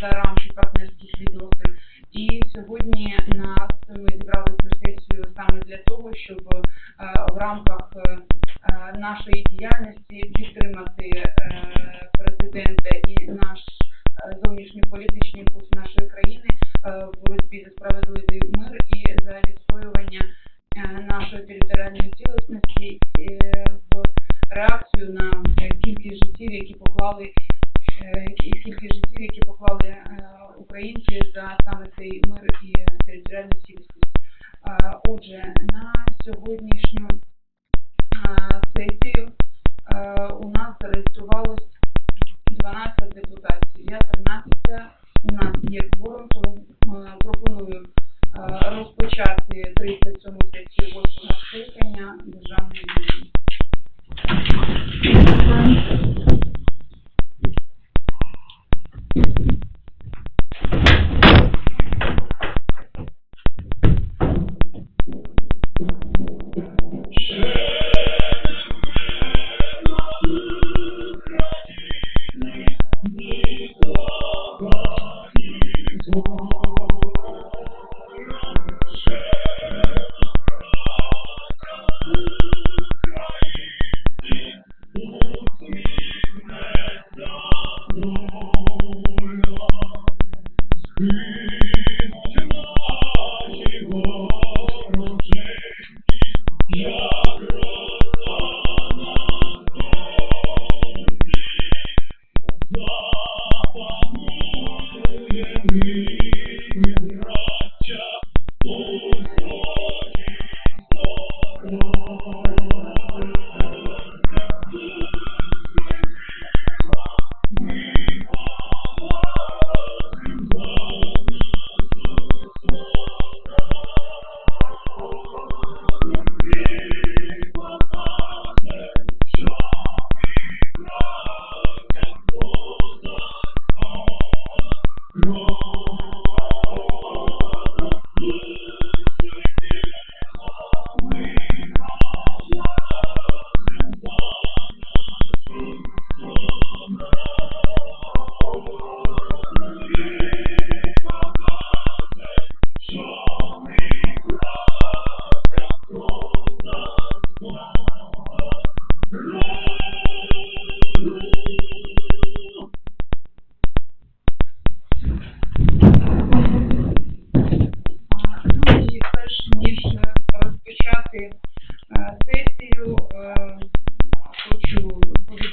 за рамки партнерських відносин. І сьогодні нас ми зібрали цю сесію саме для того, щоб е, в рамках е, нашої діяльності підтримати е, президента і наш зовнішній політичний курс нашої країни в боротьбі за справедливий мир і за відстоювання нашої територіальної цілісності в реакцію на кількість життів, які поклали кількість життів. Shots News. We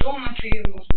Dom Mateus.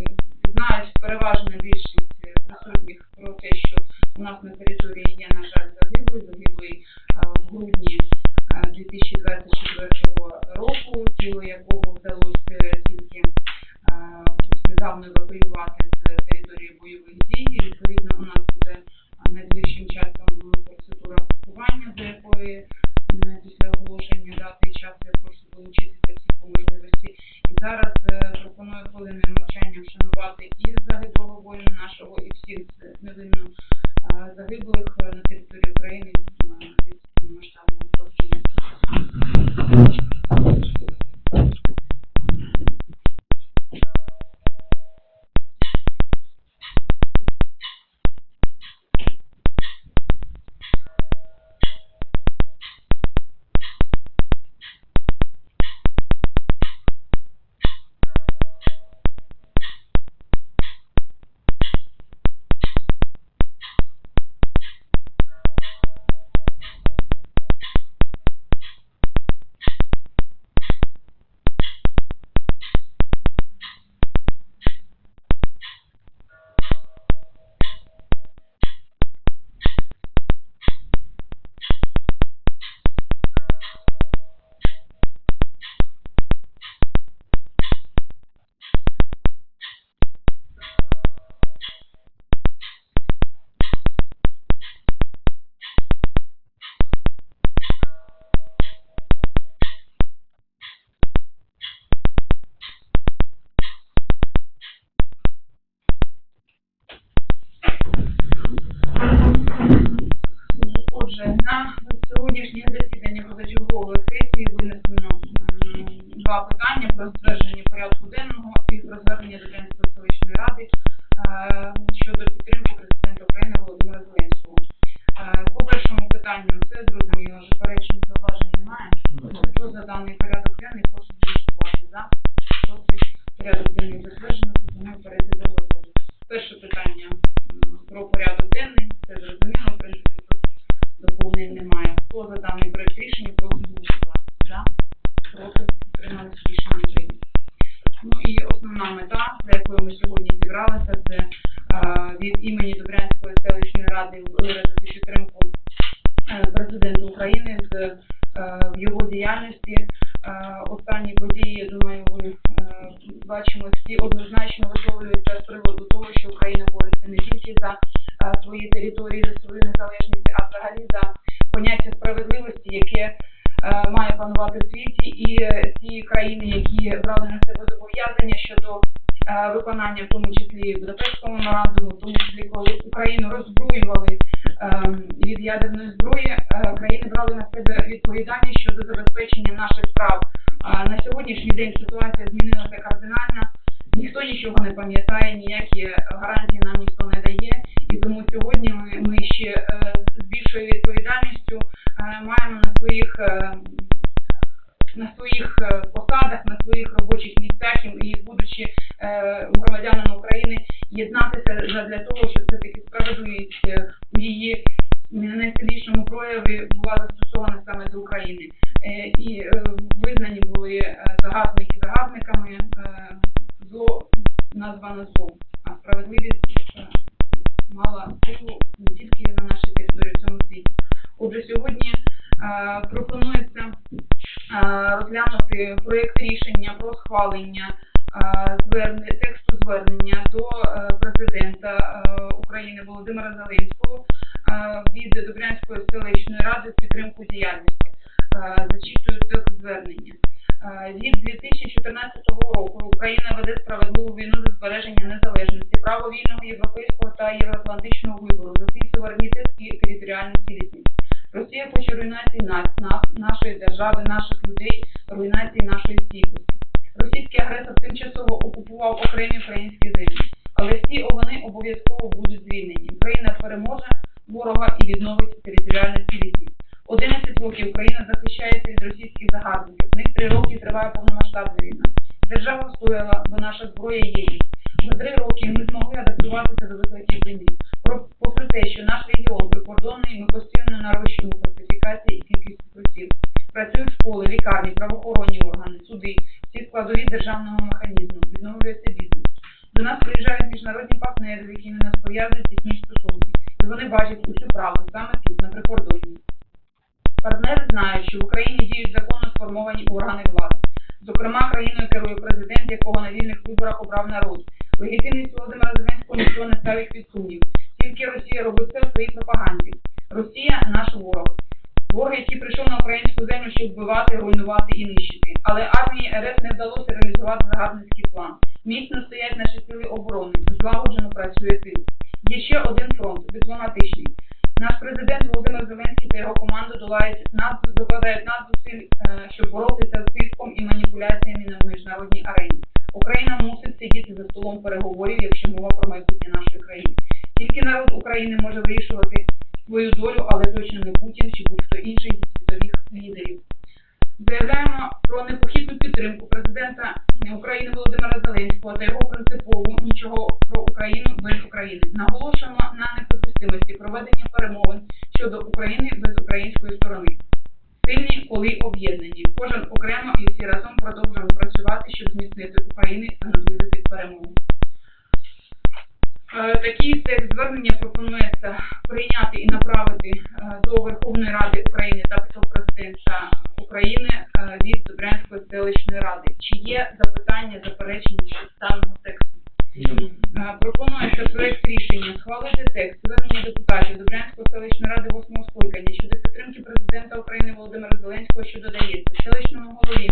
Світі, і е, ті країни, які брали на себе зобов'язання щодо е, виконання, в тому числі Будапештського меморандуму, в тому числі коли Україну роззброювали е, від ядерної зброї, е, країни брали на себе відповідальність щодо забезпечення наших прав. На сьогоднішній день ситуація змінилася кардинально. Ніхто нічого не пам'ятає, ніякі гарантії нам ніхто не дає. І тому сьогодні ми, ми ще з більшою відповідальністю маємо на своїх на своїх е, посадах, на своїх робочих місцях і, будучи е, громадянами України, єднатися для того, щоб все-таки справедливість е, у її найсильнішому прояві була застосована саме до України. І визнані були загарбники загарбниками, е, зло названо злом, а справедливість мала силу не тільки на нашій території, в цьому світі. Отже, сьогодні пропонується розглянути проєкт рішення про схвалення е, тексту звернення до е, президента е, України Володимира Зеленського е, від Добрянської селищної ради підтримку діяльності. Е, Зачитую текст звернення. Е, Від 2014 року Україна веде справедливу війну за збереження незалежності, право вільного європейського та євроатлантичного вибору, за свій суверенітет і територіальну цілісність. Росія хоче руйнації нас, нас, нашої держави, наших людей, руйнації нашої стійкості. Російський агресор тимчасово окупував окремі українські землі, але всі вони обов'язково будуть звільнені. Україна переможе ворога і відновить територіальну цілісність. 11 років Україна захищається від російських загарбників. Пов'язують тісні стосунки. І вони бачать усю правду саме тут, на прикордонні. Партнери знають, що в Україні діють законно сформовані органи влади. Зокрема, країною керує президент, якого на вільних виборах обрав народ. Легітимність Володимира Зеленського ніхто не ставить під сумнів. Тільки Росія робить це в своїй пропаганді. Росія наш ворог. Ворог, який прийшов на українську землю, щоб вбивати, руйнувати і нищити. Але армії РФ не вдалося реалізувати загарбницький план. Міцно стоять наші сили оборони, злагоджено працює тил. Є ще один фронт дипломатичний. Наш президент Володимир Зеленський та його команда долають над, докладають надзусиль, е, щоб боротися з тиском і маніпуляціями на міжнародній арені. Україна мусить сидіти за столом переговорів, якщо мова про майбутнє нашої країни. Тільки народ України може вирішувати свою долю, але точно не Путін чи будь-хто інший зі світових лідерів. Заявляємо про непохідну підтримку президента України Володимира Зеленського та його принципову нічого Україну без України. Наголошуємо на неприпустимості проведення перемовин щодо України без української сторони. Сильні, коли об'єднані. Кожен окремо і всі разом продовжуємо працювати, щоб зміцнити України та наблизити перемогу. Е, Такий текст звернення пропонується прийняти і направити е, до Верховної Ради України та президента України е, від Добрянської селищної ради. Чи є запитання, заперечення щодо даного тексту? Е, Пропонується проект рішення схвалити текст звернення депутатів Добрянської селищної ради 8 скликання щодо підтримки президента України Володимира Зеленського, що додається селищному голові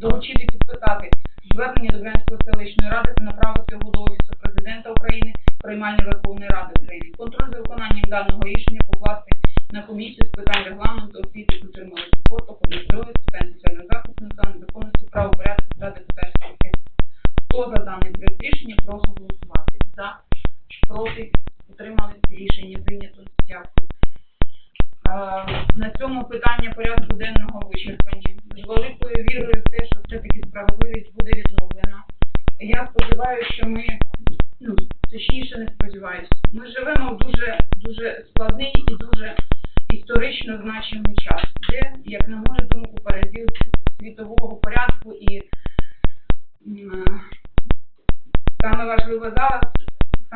доручити підписати звернення Добрянської селищної ради та направити його до Офісу президента України, приймальні Верховної Ради України. Контроль за виконанням даного рішення покласти на комісію з питань регламенту, освіти, культури, молоді, спорту, здоров'я, питань соціального захисту населення, законності, правопорядку та депутатських етики. Хто за даний проект рішення, прошу голосувати. За, проти, утримались, рішення прийнято. Дякую. Е, На цьому питання порядку денного вичерпані.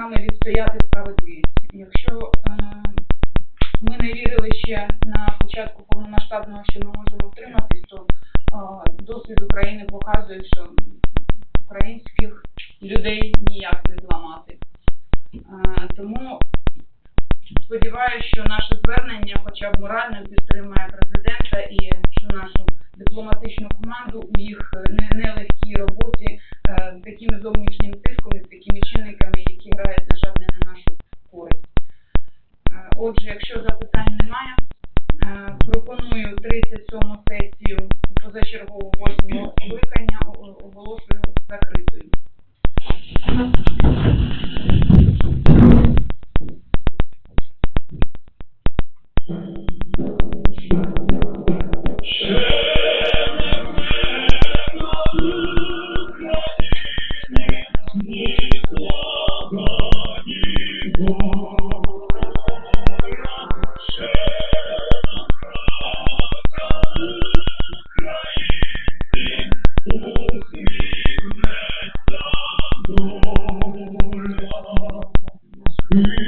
Саме відстояти справедливість. Якщо е, ми не вірили ще на початку повномасштабного, що ми можемо втриматись, то е, досвід України показує, що українських людей ніяк не зламати. Е, Тому сподіваюся, що наше звернення хоча б морально підтримає президента і нашу дипломатичну команду у їх не- Mm-hmm.